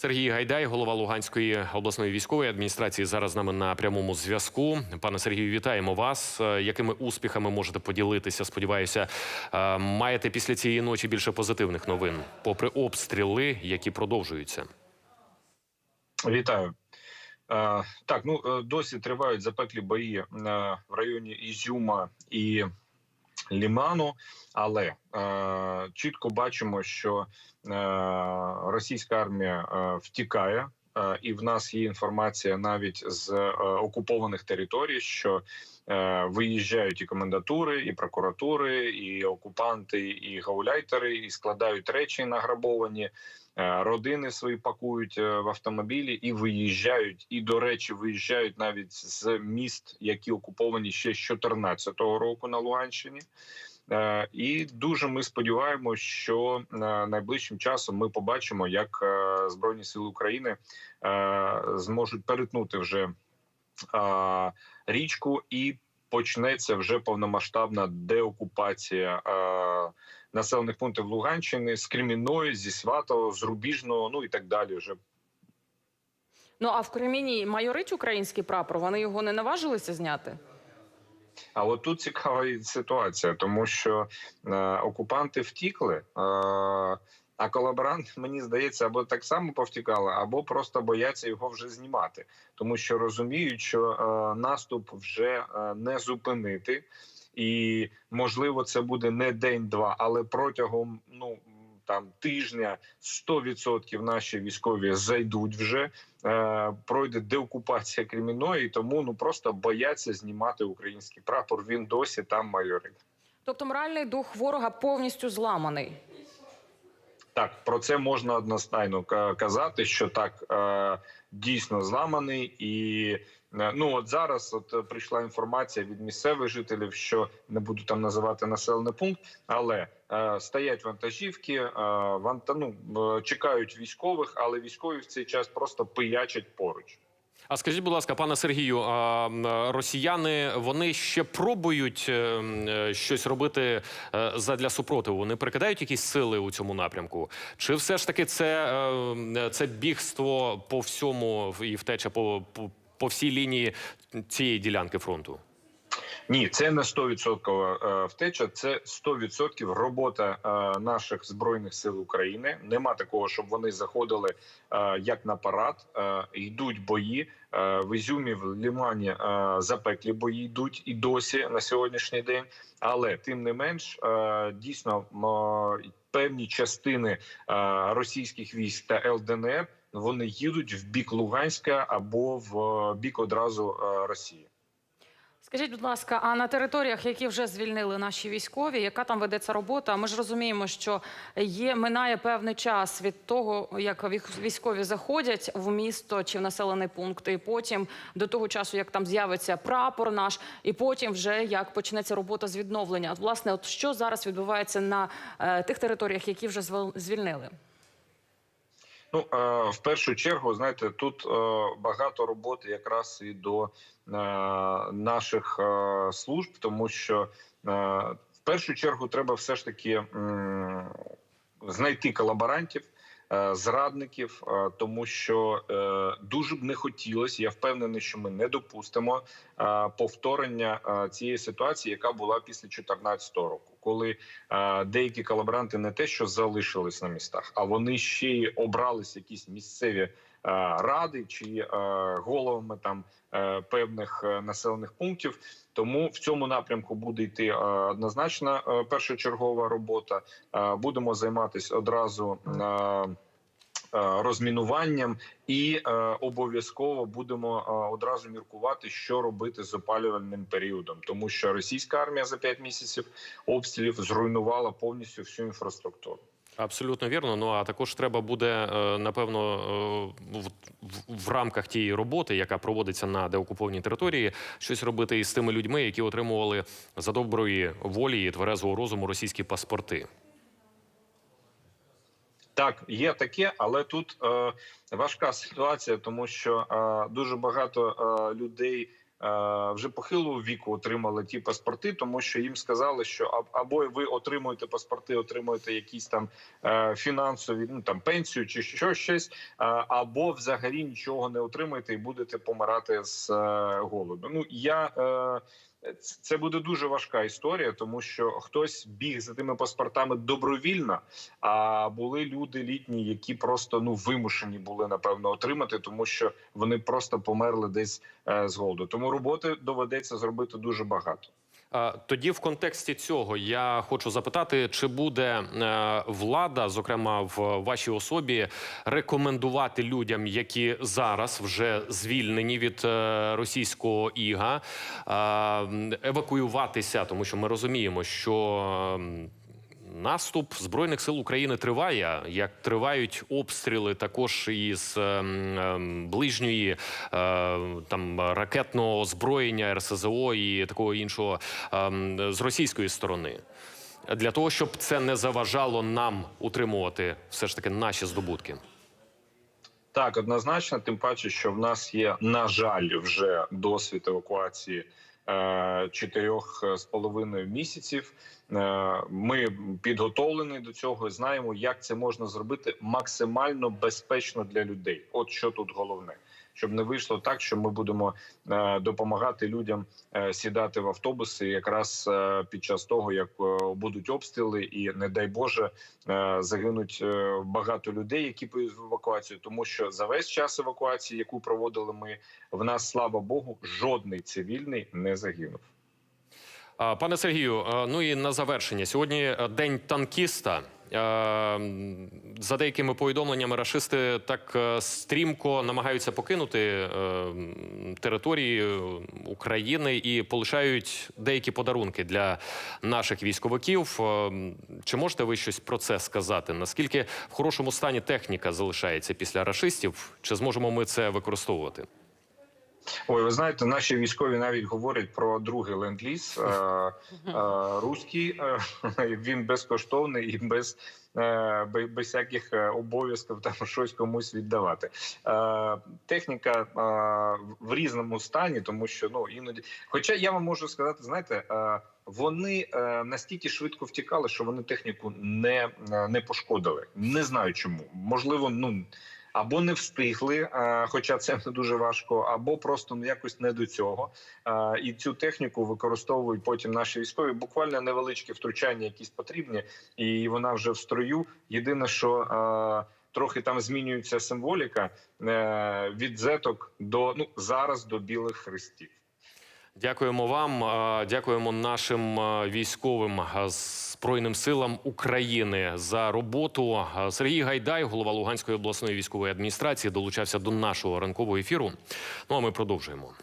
Сергій Гайдай, голова Луганської обласної військової адміністрації, зараз з нами на прямому зв'язку. Пане Сергію, вітаємо вас. Е, Якими успіхами можете поділитися? Сподіваюся, е, маєте після цієї ночі більше позитивних новин, попри обстріли, які продовжуються. Вітаю. Е, так, ну досі тривають запеклі бої в районі Ізюма і Ліману, але е, чітко бачимо, що е, російська армія е, втікає. Е, І в нас є інформація навіть з е, окупованих територій, що е, виїжджають і комендатури, і прокуратури, і окупанти, і гауляйтери, і складають речі награбовані. Е, Родини свої пакують е, в автомобілі і виїжджають. І до речі, виїжджають навіть з міст, які окуповані ще з 2014 року на Луганщині. Е, І дуже ми сподіваємося, що найближчим часом ми побачимо, як Збройні Сили України зможуть перетнути вже річку і почнеться вже повномасштабна деокупація населених пунктів Луганщини з Кремінної, зі Сватого, з Рубіжного, ну і так далі. Вже Ну а в Креміні майорить український прапор. Вони його не наважилися зняти. А от тут цікава ситуація, тому що е, окупанти втікли, е, а колаборанти, мені здається, або так само повтікали, або просто бояться його вже знімати, тому що розуміють, що е, наступ вже е, не зупинити, і можливо, це буде не день-два, але протягом ну. Там тижня 100% наші військові зайдуть вже е, пройде деокупація Креміної, тому ну просто бояться знімати український прапор. Він досі там майорить. Тобто моральний дух ворога повністю зламаний. Так, про це можна одностайно казати, що так е, дійсно зламаний, і е, ну от зараз от е, прийшла інформація від місцевих жителів, що не буду там називати населений пункт, але стоять вантажівки, ванта, ну, чекають військових, але військові в цей час просто пиячать поруч. А скажіть, будь ласка, пане Сергію, а росіяни вони ще пробують е, е, щось робити е, задля супротиву? Вони прикидають якісь сили у цьому напрямку? Чи все ж таки це, це бігство по всьому і втеча по, по, по всій лінії цієї ділянки фронту? Ні, це не 100% е, втеча, це 100% робота е, наших збройних сил України. Нема такого, щоб вони заходили е, як на парад. Йдуть бої в Ізюмі, в Лімані запеклі бої йдуть і досі на сьогоднішній день. Але тим не менш, дійсно певні частини російських військ та ЛДНР вони їдуть в бік Луганська або в бік одразу Росії. Скажіть, будь ласка, а на територіях, які вже звільнили наші військові, яка там ведеться робота? Ми ж розуміємо, що є минає певний час від того, як військові заходять в місто чи в населений пункт, і потім до того часу, як там з'явиться прапор наш, і потім вже як почнеться робота з відновлення. Власне, от що зараз відбувається на е, тих територіях, які вже звільнили? Ну е, в першу чергу, знаєте, тут е, багато роботи якраз і до е, наших служб, тому що в першу чергу треба все ж таки знайти колаборантів. Зрадників, тому що дуже б не хотілося. Я впевнений, що ми не допустимо повторення цієї ситуації, яка була після 2014 року, коли е, деякі колаборанти не те, що залишились на містах, а вони ще й обрались якісь місцеві е, ради чи е, головами там певних населених пунктів. Тому в цьому напрямку буде йти однозначно першочергова робота. Будемо займатися одразу. Е, Розмінуванням і е, обов'язково будемо е, одразу міркувати, що робити з опалювальним періодом, тому що російська армія за 5 місяців обстрілів зруйнувала повністю всю інфраструктуру. Абсолютно вірно. Ну а також треба буде напевно в рамках тієї роботи, яка проводиться на деокупованій території, щось робити із тими людьми, які отримували за доброї волі і тверезого розуму російські паспорти. Так, є таке, але тут е, важка ситуація, тому що е, дуже багато е, людей е, вже похилого віку отримали ті паспорти, тому що їм сказали, що або ви отримуєте паспорти, отримуєте якісь там е, фінансові, ну там пенсію чи що щось, е, або взагалі нічого не отримаєте і будете помирати з голоду. Ну я. Це буде дуже важка історія, тому що хтось біг за тими паспортами добровільно, а були люди літні, які просто ну вимушені були напевно отримати, тому що вони просто померли десь е, з голоду. Тому роботи доведеться зробити дуже багато. Тоді, в контексті цього, я хочу запитати, чи буде е, влада, зокрема в вашій особі, рекомендувати людям, які зараз вже звільнені від е, російського іга, евакуюватися, тому що ми розуміємо, що. Наступ збройних сил України триває, як тривають обстріли також із ем, ем, ближньої е, там ракетного озброєння РСЗО і такого іншого ем, з російської сторони. Для того щоб це не заважало нам утримувати все ж таки наші здобутки. Так, однозначно, тим паче, що в нас є, на жаль, вже досвід евакуації чотирьох з половиною місяців. Е, Ми підготовлені до цього, і знаємо, як це можна зробити максимально безпечно для людей. От що тут головне, щоб не вийшло так, що ми будемо е, допомагати людям е, сідати в автобуси, якраз е, під час того, як будуть обстріли, і не дай Боже загинуть багато людей, які поїдуть в евакуацію, тому що за весь час евакуації, яку проводили ми, в нас слава Богу, жодний цивільний не загинув. Пане Сергію, ну і на завершення. Сьогодні день танкіста. Е, м, За деякими повідомленнями, рашисти так е, стрімко намагаються покинути е, території України і полишають деякі подарунки для наших військовиків. Е, Чи можете ви щось про це сказати? Наскільки в хорошому стані техніка залишається після рашистів? Чи зможемо ми це використовувати? Ой, ви знаєте, наші військові навіть говорять про другий ленд-ліз е, е, руський. Е, він безкоштовний і без, без, без всяких обов'язків там щось комусь віддавати. Техніка в різному стані, тому що ну іноді, хоча я вам можу сказати, знаєте. Вони настільки швидко втікали, що вони техніку не, не пошкодили. Не знаю чому. Можливо, ну або не встигли, е, хоча це не дуже важко, або просто ну якось не до цього. Е, І цю техніку використовують потім наші військові. Буквально невеличкі втручання, якісь потрібні, і вона вже в строю. Єдине, що е, трохи там змінюється символіка від зеток до ну зараз до білих хрестів. Дякуємо вам, дякуємо нашим військовим збройним силам України за роботу. Сергій Гайдай, голова Луганської обласної військової адміністрації, долучався до нашого ранкового ефіру. Ну а ми продовжуємо.